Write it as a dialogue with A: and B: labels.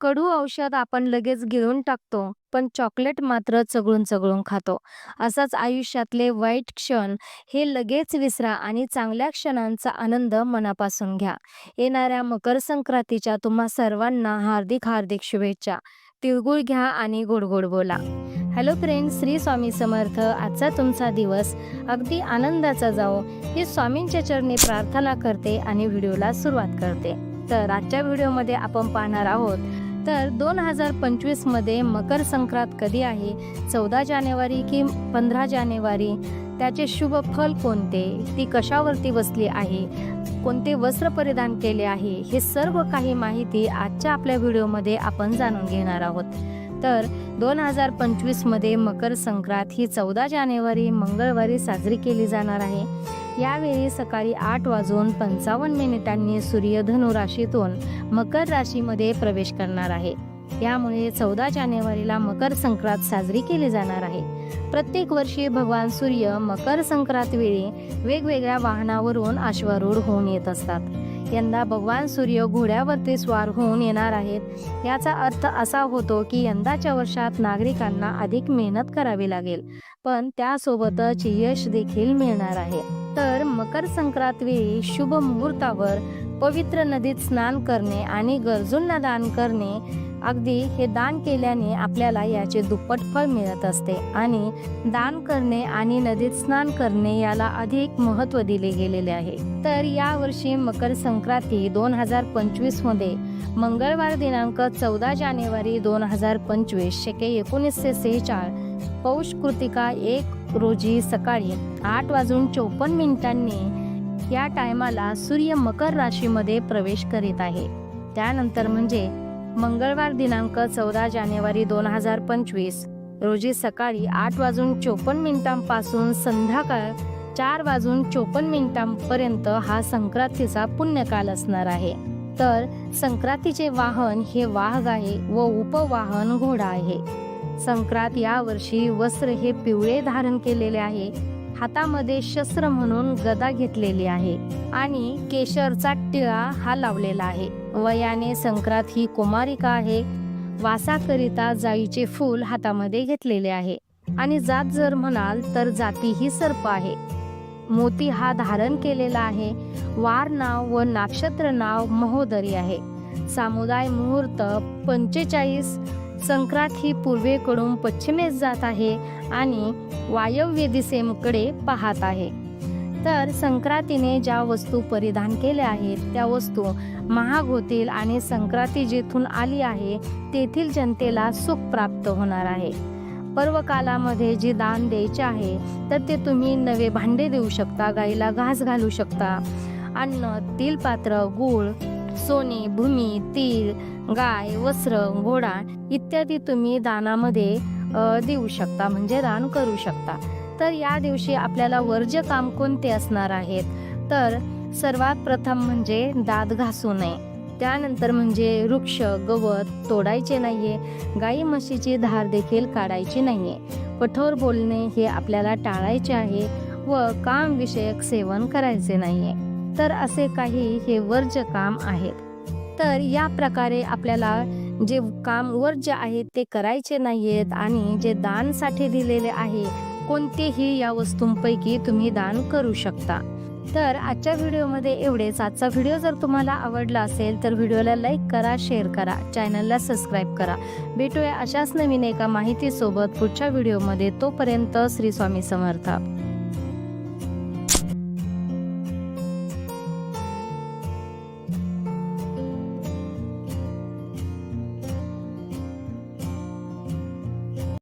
A: कडू औषध आपण लगेच गिळून टाकतो, पण चॉकलेट मात्र चगळून-चगळून खातो. असाच आयुष्यातले वाईट क्षण हे लगेच विसरा आणि चांगल्या क्षणांचा आनंद मनापासून घ्या. येणाऱ्या मकर संक्रांतीच्या तुम्हा सर्वांना हार्दिक हार्दिक शुभेच्छा. तिळगुळ घ्या आणि गोड-गोड बोला. Hello friends, Shri Swami Samarth. आजचा तुमचा दिवस अगदी आनंदाचा जाओ ही स्वामींच्या चरणी प्रार्थना करते आणि व्हिडिओला सुरुवात करते. तर आजच्या व्हिडिओमध्ये आपण पाहणार आहोत तर दोन हजार पंचवीसमध्ये मकर संक्रांत कधी आहे? चौदा जानेवारी की पंधरा जानेवारी? त्याचे शुभ फल कोणते? ती कशावरती बसली आहे? कोणते वस्त्र परिधान केले आहे? हे सर्व काही माहिती आजच्या आपल्या व्हिडिओमध्ये आपण जाणून घेणार आहोत. तर दोन हजार पंचवीसमध्ये मकर संक्रांत ही चौदा जानेवारी मंगळवारी साजरी केली जाणार आहे. यावेळी सकाळी आठ वाजून पंचावन्न मिनिटांनी सूर्य धनु राशीतून मकर राशीमध्ये प्रवेश करणार आहे. यामुळे चौदा जानेवारीला मकर संक्रांत साजरी केली जाणार आहे. प्रत्येक वर्षी भगवान सूर्य मकर संक्रांत वेळी वेगवेगळ्या वाहनावरून अश्वारूढ होऊन येत असतात. यंदा भगवान सूर्य घोड्यावरती स्वार होऊन येणार आहेत. याचा अर्थ असा होतो की यंदाच्या वर्षात नागरिकांना अधिक मेहनत करावी लागेल. पण त्यासोबतच यश देखील मिळणार आहे. तर मकर संक्रांत वेळी शुभ मुहूर्तावर पवित्र नदीत स्नान करणे आणि गरजूंना दान करणे अगदी हे दान केल्याने आपल्याला याचे दुप्पट फळ मिळत असते. आणि दान करणे आणि नदीत स्नान करणे याला अधिक महत्त्व दिले गेलेले आहे. तर यावर्षी मकर संक्रांती दोन हजार पंचवीसमध्ये मंगळवार दिनांक चौदा जानेवारी दोन हजार पंचवीस शके एकोणीसशे सेहेचाळ पौष कृतिका एक रोजी सकाळी आठ वाजून चौपन्न मिनिटांनी या टायमाला सूर्य मकर राशीमध्ये प्रवेश करीत आहे. त्यानंतर म्हणजे मंगळवार दिनांक चौदा जानेवारी दोन हजार पंचवीस रोजी सकाळी आठ वाजून चोपन्न मिनिटांपासून संध्याकाळ चार वाजून चोपन्न मिनिटांपर्यंत हा संक्रांतीचा पुण्यकाल असणार आहे. तर संक्रांतीचे वाहन हे वाघ आहे व उपवाहन घोडा आहे. संक्रांत या वर्षी वस्त्र हे पिवळे धारण केलेले आहे. हातामध्ये शस्त्र म्हणून गदा घेतलेली आहे आणि केशरचा टिळा हा लावलेला आहे. वयाने संक्रांत ही कुमारिका आहे. वासाकरिता जाईचे फूल हातामध्ये घेतलेले आहे. आणि जात जर म्हणाल तर जाती ही सर्प आहे. मोती हा धारण केलेला आहे. वार नाव व नक्षत्र नाव महोदरी आहे. सामुदाय मुहूर्त पंचेचाळीस संक्रांत ही पूर्वेकडून पश्चिमेस जात आहे आणि वायव्य दिशेकडे पाहत आहे. तर संक्रांतीने ज्या वस्तू परिधान केल्या आहेत त्या वस्तू महाग होतील आणि संक्रांती जेथून आली आहे तेथील जनतेला सुख प्राप्त होणार आहे. पर्वकालामध्ये जे दान द्यायचे आहे तर ते तुम्ही नवे भांडे देऊ शकता गाईला घास घालू शकता. अन्न तिलपात्र गूळ सोने भूमी तीळ गाय वस्त्र घोडा इत्यादी तुम्ही दानामध्ये देऊ शकता. म्हणजे दान करू शकता. तर या दिवशी आपल्याला वर्ज्य काम कोणते असणार आहेत? तर सर्वात प्रथम म्हणजे दात घासू नये. त्यानंतर म्हणजे वृक्ष गवत तोडायचे नाहीये. गाई म्हशीची धार देखील काढायची नाहीये. कठोर बोलणे हे आपल्याला टाळायचे आहे व कामविषयक सेवन करायचे नाहीये. तर असे काही हे वर्ज्य काम आहेत. तर या प्रकारे आपल्याला जे काम वर्ज्य आहेत ते करायचे नाहीयेत आणि जे दानसाठी दिलेले आहे कोणतेही या वस्तूंपैकी तुम्ही दान करू शकता. तर आजच्या व्हिडिओमध्ये एवढेच. आजचा व्हिडिओ जर तुम्हाला आवडला असेल तर व्हिडिओला लाईक करा शेअर करा चॅनलला सबस्क्राईब करा. भेटूया अशाच नवीन एका माहितीसोबत पुढच्या व्हिडिओमध्ये. तोपर्यंत श्री स्वामी समर्थ.